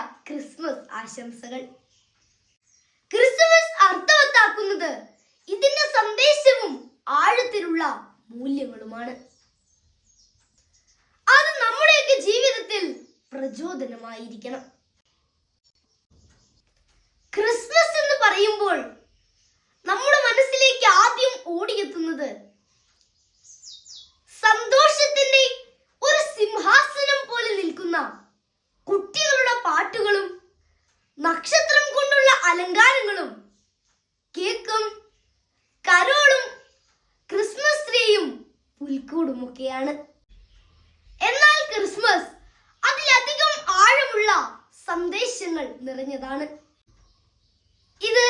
Christmas ആശംസകൾ. Christmas അർത്ഥവത്താക്കുന്നത് ഇതിന്റെ സന്ദേശവും ആഴത്തിലുള്ള മൂല്യങ്ങളുമാണ്. അത് നമ്മുടെയൊക്കെ ജീവിതത്തിൽ പ്രചോദനമായിരിക്കണം. ക്രിസ്മസ് എന്ന് പറയുമ്പോൾ നമ്മുടെ മനസ്സിലേക്ക് ആദ്യം ഓടിയെത്തുന്നത് സന്തോഷത്തിന്റെ കേക്കും കരോളും ക്രിസ്മസ് ട്രീയും പുൽക്കൂടുമൊക്കെയാണ്. എന്നാൽ ക്രിസ്മസ് അതിലധികം ആഴമുള്ള സന്ദേശങ്ങൾ നിറഞ്ഞതാണ്. ഇത്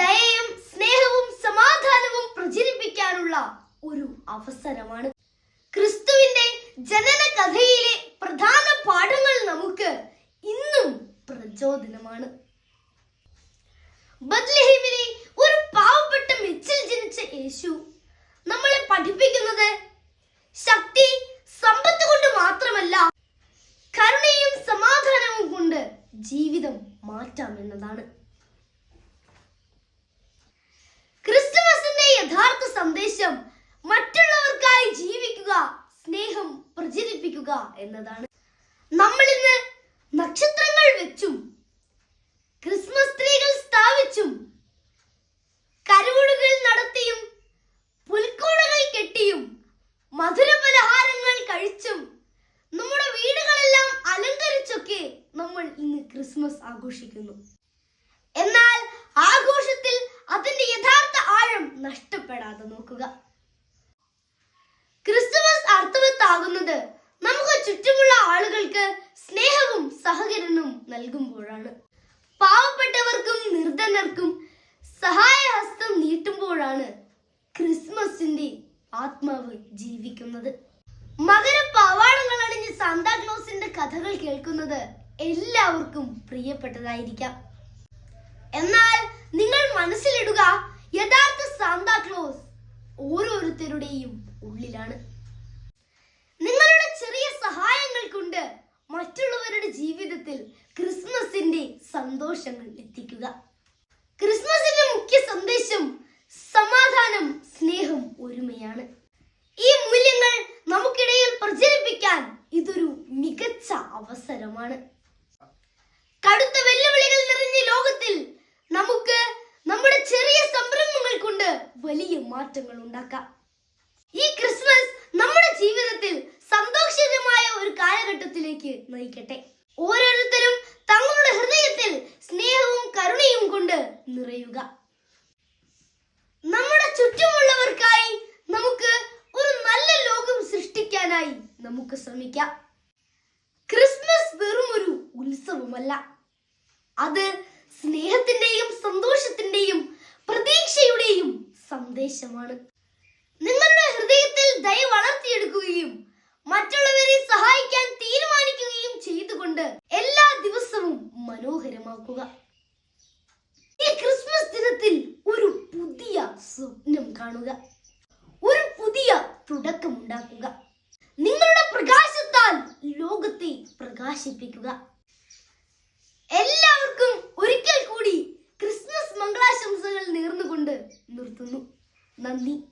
ദയയും സ്നേഹവും സമാധാനവും പ്രചരിപ്പിക്കാനുള്ള ഒരു അവസരമാണ്. ക്രിസ്തുവിന്റെ ജനന കഥയിലെ പ്രധാന പാഠങ്ങൾ നമുക്ക് ഇന്നും പ്രചോദനമാണ്. ബത്ലഹേമിലെ യേശു. നമ്മളെ പഠിപ്പിക്കുന്നത് ശക്തി സമ്പത്ത് കൊണ്ട് മാത്രമല്ല കരുണയും സമാധാനവും കൊണ്ട് ജീവിതം മാറ്റാം എന്നതാണ്. ക്രിസ്തുമസിന്റെ യഥാർത്ഥ സന്ദേശം മറ്റുള്ളവർക്കായി ജീവിക്കുക സ്നേഹം പ്രചരിപ്പിക്കുക എന്നതാണ്. നമ്മൾ ഇന്ന് നക്ഷത്രങ്ങൾ വെച്ചും ക്രിസ്മസ് ക്രിസ്മസ് ആഘോഷിക്കുന്നു. എന്നാൽ ആഘോഷത്തിൽ അതിന്റെ യഥാർത്ഥ ആഴം നഷ്ടപ്പെടാതെ നോക്കുക. ക്രിസ്തുമസ് അർത്ഥവത്താകുന്നത് നമുക്ക് ചുറ്റുമുള്ള ആളുകൾക്ക് സ്നേഹവും സഹകരണവും നൽകുമ്പോഴാണ്. പാവപ്പെട്ടവർക്കും നിർദ്ധനർക്കും സഹായഹസ്തം നീട്ടുമ്പോഴാണ് ക്രിസ്മസിന്റെ ആത്മാവ് ജീവിക്കുന്നത്. മകര പാവാടങ്ങൾ അണിഞ്ഞ് സാന്താക്ലോസിന്റെ കഥകൾ കേൾക്കുന്നത് എല്ലാവർക്കും പ്രിയപ്പെട്ടതായിരിക്കാം. എന്നാൽ നിങ്ങൾ മനസ്സിലിടുക യഥാർത്ഥ സാന്താക്ലോസ് ഓരോരുത്തരുടെയും ഉള്ളിലാണ്. നിങ്ങളുടെ ചെറിയ സഹായങ്ങൾ കൊണ്ട് മറ്റുള്ളവരുടെ ജീവിതത്തിൽ ക്രിസ്മസിന്റെ സന്തോഷങ്ങൾ എത്തിക്കുക. ക്രിസ്മസിന്റെ മുഖ്യ സന്ദേശം സമാധാനം സ്നേഹം ഒരുമയാണ്. ഈ മൂല്യങ്ങൾ നമുക്കിടയിൽ പ്രചരിപ്പിക്കാൻ ഇതൊരു മികച്ച അവസരമാണ്. ലോകത്തിൽ നമുക്ക് നമ്മുടെ ചെറിയ സംരംഭങ്ങൾ കൊണ്ട് വലിയ മാറ്റങ്ങൾ ഉണ്ടാക്കാം. ഈ ക്രിസ്മസ് നമ്മുടെ ജീവിതത്തിൽ സന്തോഷകരമായ ഒരു കാലഘട്ടത്തിലേക്ക് നയിക്കട്ടെ. ഓരോരുത്തരും തങ്ങളുടെ ഹൃദയത്തിൽ സ്നേഹവും കരുണയും കൊണ്ട് നിറയുക. നമ്മുടെ ചുറ്റുമുള്ളവർക്കായി നമുക്ക് ഒരു നല്ല ലോകം സൃഷ്ടിക്കാനായി നമുക്ക് ശ്രമിക്കാം. ക്രിസ്മസ് വെറും ഒരു ഉത്സവമല്ല. അത് സ്നേഹത്തിന്റെയും സന്തോഷത്തിന്റെയും പ്രതീക്ഷയുടെയും സന്ദേശമാണ്. നിങ്ങളുടെ ഹൃദയത്തിൽ ദയ വളർത്തിയെടുക്കുകയും മറ്റുള്ളവരെ സഹായിക്കാൻ തീരുമാനിക്കുകയും ചെയ്തുകൊണ്ട് എല്ലാ ദിവസവും മനോഹരമാക്കുക. ഈ ക്രിസ്മസ് ദിനത്തിൽ ഒരു പുതിയ സ്വപ്നം കാണുക. ഒരു പുതിയ തുടക്കമുണ്ടാക്കുക. നിങ്ങളുടെ പ്രകാശത്താൽ ലോകത്തെ പ്രകാശിപ്പിക്കുക. Andy